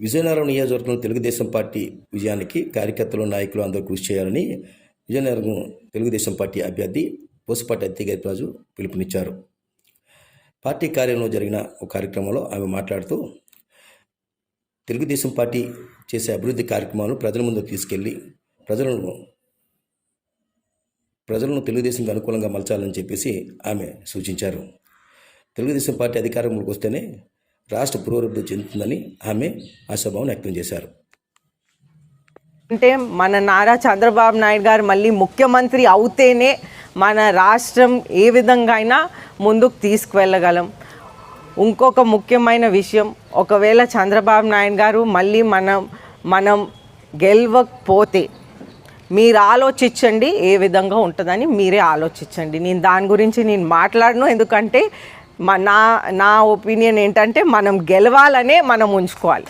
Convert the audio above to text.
విజయనగరం నియోజకవర్గంలో తెలుగుదేశం పార్టీ విజయానికి కార్యకర్తలు నాయకులు అందరూ కృషి చేయాలని విజయనగరం తెలుగుదేశం పార్టీ అభ్యర్థి పోసుపాటి అత్తిగరిరాజు పిలుపునిచ్చారు. పార్టీ కార్యాలయంలో జరిగిన ఒక కార్యక్రమంలో ఆమె మాట్లాడుతూ తెలుగుదేశం పార్టీ చేసే అభివృద్ధి కార్యక్రమాలను ప్రజల ముందు తీసుకెళ్ళి ప్రజలను ప్రజలను తెలుగుదేశంకి అనుకూలంగా మలచాలని చెప్పేసి ఆమె సూచించారు. తెలుగుదేశం పార్టీ అధికారంలోకి వస్తేనే రాష్ట్ర పురోభివృద్ధి చెందుతుందని ఆమె ఆశాభావం వ్యక్తం చేశారు. అంటే మన నారా చంద్రబాబు నాయుడు గారు మళ్ళీ ముఖ్యమంత్రి అవుతేనే మన రాష్ట్రం ఏ విధంగా అయినా ముందుకు తీసుకువెళ్ళగలం. ఇంకొక ముఖ్యమైన విషయం ఒకవేళ చంద్రబాబు నాయుడు గారు మళ్ళీ మనం మనం గెలవకపోతే మీరు ఆలోచించండి ఏ విధంగా ఉంటుందని మీరే ఆలోచించండి. నేను దాని గురించి నేను మాట్లాడను ఎందుకంటే మా నా నా ఒపీనియన్ ఏంటంటే మనం గెలవాలనే మనం ఉంచుకోవాలి.